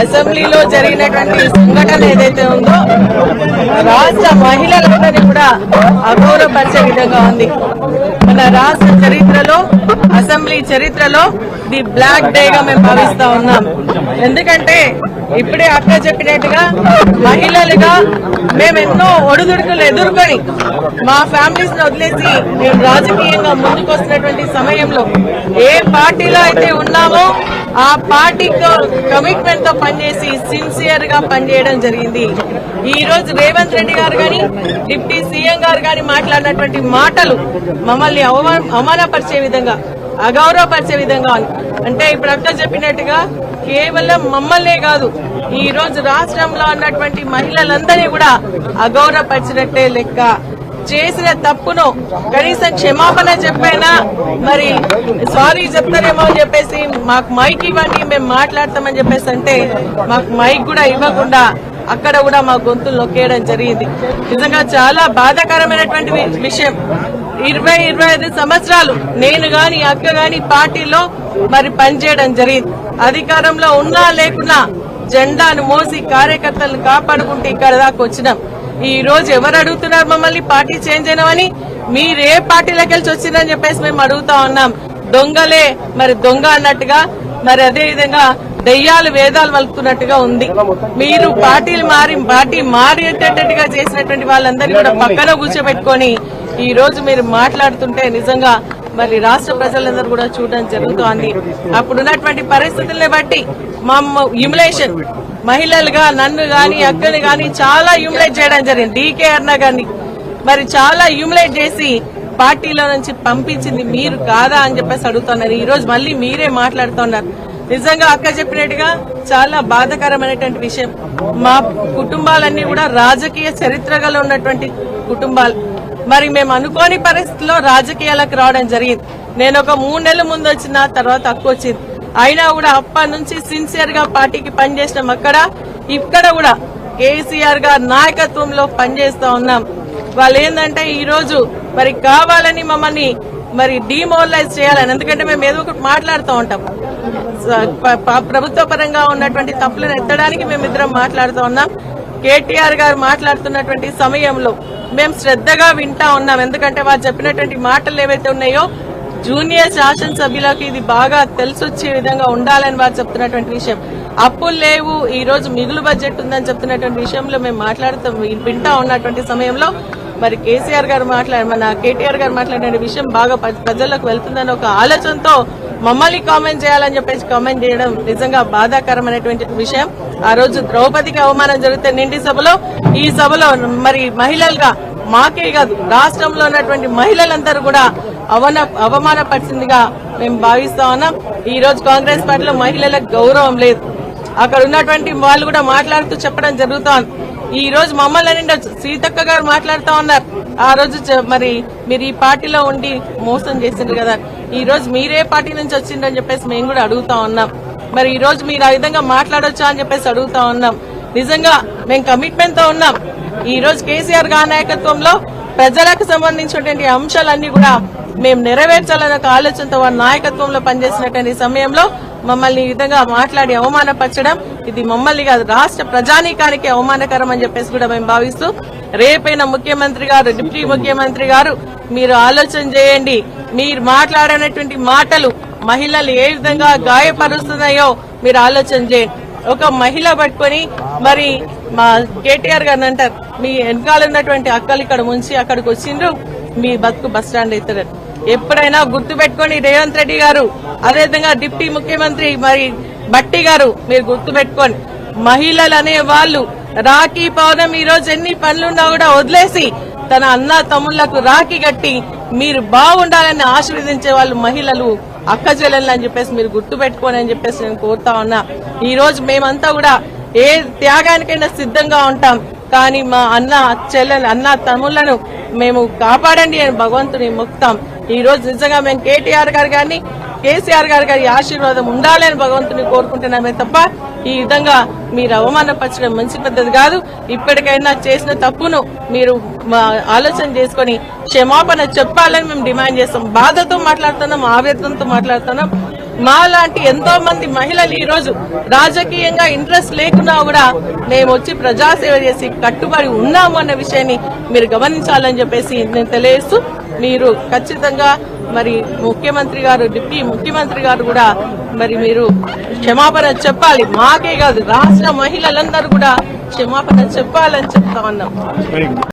అసెంబ్లీలో జరిగినటువంటి సంఘటన ఏదైతే ఉందో రాష్ట్ర మహిళలందరినీ కూడా అగౌరవపరిచే విధంగా ఉంది. మన రాష్ట్ర చరిత్రలో అసెంబ్లీ చరిత్రలో ది బ్లాక్ డేగా మేము భావిస్తా ఉన్నాం. ఎందుకంటే ఇప్పుడే అక్క చెప్పినట్టుగా మహిళలుగా మేము ఎన్నో ఒడిదుడుకులు ఎదుర్కొని మా ఫ్యామిలీస్ని వదిలేసి మేము రాజకీయంగా ముందుకు వస్తున్నటువంటి సమయంలో ఏ పార్టీలో అయితే ఉన్నామో ఆ పార్టీతో కమిట్మెంట్తో పనిచేసి సిన్సియర్గా పనిచేయడం జరిగింది. ఈ రోజు రేవంత్ రెడ్డి గారు గాని డిప్యూటీ సీఎం గారు గాని మాట్లాడినటువంటి మాటలు మమ్మల్ని అవమానపరిచే విధంగా అగౌరవపరిచే విధంగా అంటే ఇప్పుడు అక్క చెప్పినట్టుగా కేవలం మమ్మల్నే కాదు ఈ రోజు రాష్ట్రంలో ఉన్నటువంటి మహిళలందరినీ కూడా అగౌరవపరిచినట్టే లెక్క. చేసిన తప్పును కనీసం క్షమాపణ చెప్పైనా మరి సారీ చెప్తారేమో అని చెప్పేసి మాకు మైక్ ఇవ్వండి మేము మాట్లాడతామని చెప్పేసి అంటే మాకు మైక్ కూడా ఇవ్వకుండా అక్కడ కూడా మా గొంతులు నొక్కేయడం జరిగింది. నిజంగా చాలా బాధాకరమైనటువంటి విషయం. ఇరవై ఇరవై ఐదు సంవత్సరాలు నేను గాని అక్క గాని పార్టీలో మరి పనిచేయడం జరిగింది. అధికారంలో ఉన్నా లేకున్నా జెండాను మోసి కార్యకర్తలను కాపాడుకుంటూ ఇక్కడ దాకా వచ్చినాం. ఈ రోజు ఎవరు అడుగుతున్నారు మమ్మల్ని? పార్టీ చేంజ్ అయినామని? మీరు పార్టీలోకి వెళ్ళి వచ్చిందని చెప్పేసి మేము అడుగుతా ఉన్నాం. దొంగలే మరి దొంగ అన్నట్టుగా మరి అదే విధంగా దెయ్యాలు వేదాలు వలుకుతున్నట్టుగా ఉంది. మీరు పార్టీలు మారి పార్టీ మారేటట్టుగా చేసినటువంటి వాళ్ళందరినీ కూడా పక్కన కూర్చోబెట్టుకొని ఈ రోజు మీరు మాట్లాడుతుంటే నిజంగా మరి రాష్ట్ర ప్రజలందరూ కూడా చూడడం జరుగుతోంది. అప్పుడున్నటువంటి పరిస్థితుల్ని బట్టి మా ఇమ్యులేషన్ మహిళలుగా నన్ను గాని అక్కని గాని చాలా యూమిలేట్ చేయడం జరిగింది. డీకే అన్న గాని మరి చాలా యూమిలేట్ చేసి పార్టీలో నుంచి పంపించింది మీరు కాదా అని చెప్పేసి అడుగుతున్నారు. ఈ రోజు మళ్ళీ మీరే మాట్లాడుతున్నారు. నిజంగా అక్క చెప్పినట్టుగా చాలా బాధాకరమైనటువంటి విషయం. మా కుటుంబాలన్నీ కూడా రాజకీయ చరిత్రగలో ఉన్నటువంటి కుటుంబాలు. మరి మేము అనుకోని పరిస్థితిలో రాజకీయాలకు రావడం జరిగింది. నేను ఒక మూడు నెలల ముందు వచ్చిన తర్వాత తక్కువ వచ్చింది. అయినా కూడా అప్పటి నుంచి సిన్సియర్గా పార్టీకి పనిచేసినాం అక్కడ. ఇక్కడ కూడా కేసీఆర్ గారి నాయకత్వంలో పనిచేస్తా ఉన్నాం. వాళ్ళు ఏంటంటే ఈ రోజు మరి కావాలని మమ్మల్ని మరి డిమోరలైజ్ చేయాలని. ఎందుకంటే మేము ఏదో ఒకటి మాట్లాడుతూ ఉంటాం. ప్రభుత్వ పరంగా ఉన్నటువంటి తప్పులను ఎత్తడానికి మేమిద్దరం మాట్లాడుతూ ఉన్నాం. కేటీఆర్ గారు మాట్లాడుతున్నటువంటి సమయంలో మేము శ్రద్ధగా వింటా ఉన్నాం. ఎందుకంటే వారు చెప్పినటువంటి మాటలు ఏవైతే ఉన్నాయో జూనియర్ శాసనసభ్యులకు ఇది బాగా తెలిసొచ్చే విధంగా ఉండాలని వారు చెప్తున్నటువంటి విషయం. అప్పులు లేవు ఈ రోజు మిగులు బడ్జెట్ ఉందని చెప్తున్నటువంటి విషయంలో మేము మాట్లాడుతూ వింటా ఉన్నటువంటి సమయంలో మరి కేసీఆర్ గారు మాట్లాడ మన కేటీఆర్ గారు మాట్లాడిన విషయం బాగా ప్రజల్లోకి వెళ్తుందని ఒక ఆలోచనతో మమ్మల్ని కామెంట్ చేయాలని చెప్పేసి కామెంట్ చేయడం నిజంగా బాధాకరమైనటువంటి విషయం. ఆ రోజు ద్రౌపదికి అవమానం జరిగితే నిండి సభలో ఈ సభలో మరి మహిళలుగా మాకే కాదు రాష్ట్రంలో ఉన్నటువంటి మహిళలందరూ కూడా అవన అవమానపరిచిందిగా మేము భావిస్తా ఉన్నాం. ఈ రోజు కాంగ్రెస్ పార్టీలో మహిళలకు గౌరవం లేదు. అక్కడ ఉన్నటువంటి వాళ్ళు కూడా మాట్లాడుతూ చెప్పడం జరుగుతోంది ఈ రోజు మమ్మల్ని నిండా సీతక్క గారు మాట్లాడుతూ ఉన్నారు. ఆ రోజు మరి మీరు ఈ పార్టీలో ఉండి మోసం చేసిండ్రు కదా. ఈ రోజు మీరే పార్టీ నుంచి వచ్చిండ్రని చెప్పేసి మేము కూడా అడుగుతా ఉన్నాం. మరి ఈ రోజు మీరు ఆ విధంగా మాట్లాడొచ్చా అని చెప్పేసి అడుగుతా ఉన్నాం. నిజంగా మేము కమిట్మెంట్తో ఉన్నాం. ఈ రోజు కేసీఆర్ గారి నాయకత్వంలో ప్రజలకు సంబంధించినటువంటి అంశాలన్నీ కూడా మేము నెరవేర్చాలనే ఒక ఆలోచనతో వారి నాయకత్వంలో పనిచేసినటువంటి సమయంలో మమ్మల్ని ఈ విధంగా మాట్లాడి అవమానపరచడం ఇది మమ్మల్ని కాదు రాష్ట్ర ప్రజానీకానికి అవమానకరం అని చెప్పేసి కూడా మేము భావిస్తూ రేపైన ముఖ్యమంత్రి గారు డిప్యూటీ ముఖ్యమంత్రి గారు మీరు ఆలోచన చేయండి. మీరు మాట్లాడినటువంటి మాటలు మహిళలు ఏ విధంగా గాయపరుస్తున్నాయో మీరు ఆలోచన చేయండి. ఒక మహిళ పట్టుకొని మరి మా కేటీఆర్ గారు అంటారు మీ వెనకాల ఉన్నటువంటి అక్కలు ఇక్కడ ముంచి అక్కడికి వచ్చిండ్రు మీ బతుకు బస్ స్టాండ్ అవుతారు ఎప్పుడైనా గుర్తు పెట్టుకొని రేవంత్ రెడ్డి గారు అదేవిధంగా డిప్యూటీ ముఖ్యమంత్రి మరి బట్టి గారు మీరు గుర్తు పెట్టుకోండి మహిళలు అనే వాళ్ళు రాఖీ పవనం ఈ రోజు ఎన్ని పనులున్నా కూడా వదిలేసి తన అన్న తమ్ముళ్ళకు రాఖీ కట్టి మీరు బాగుండాలని ఆశీర్వదించే వాళ్ళు మహిళలు అక్క చెల్లెళ్ళు అని చెప్పేసి మీరు గుర్తు పెట్టుకోని అని చెప్పేసి నేను కోరుతా ఉన్నా. ఈ రోజు మేమంతా కూడా ఏ త్యాగానికైనా సిద్ధంగా ఉంటాం. కానీ మా అన్న చెల్లెలు అన్న తమ్ముళ్ళను మేము కాపాడండి అని భగవంతుని మొక్తాం. ఈ రోజు నిజంగా మేము కేటీఆర్ గారు కానీ కేసీఆర్ గారు గారి ఆశీర్వాదం ఉండాలని భగవంతుని కోరుకుంటున్నామే తప్ప ఈ విధంగా మీరు అవమానపరచడం మంచి పద్ధతి కాదు. ఇప్పటికైనా చేసిన తప్పును మీరు మా ఆలోచన చేసుకొని క్షమాపణ చెప్పాలని మేము డిమాండ్ చేస్తాం. బాధతో మాట్లాడుతున్నాం ఆవేదనతో మాట్లాడుతున్నాం. మా లాంటి ఎంతో మంది మహిళలు ఈ రోజు రాజకీయంగా ఇంట్రెస్ట్ లేకున్నా కూడా మేము వచ్చి ప్రజాసేవ చేసి కట్టుబడి ఉన్నాము అన్న విషయాన్ని మీరు గమనించాలని చెప్పేసి నేను తెలియజేస్తూ మీరు ఖచ్చితంగా మరి ముఖ్యమంత్రి గారు డిప్యూటీ ముఖ్యమంత్రి గారు కూడా మరి మీరు క్షమాపణ చెప్పాలి. మాకే కాదు రాష్ట్ర మహిళలందరూ కూడా క్షమాపణ చెప్పాలని చెప్తా ఉన్నాం.